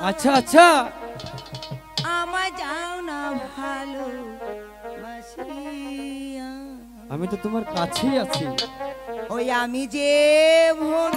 আচ্ছা আচ্ছা। আমায় যাও না ভালো বাসিয়া আমি তো তোমার কাছেই আছি। ওই আমি যে ভোর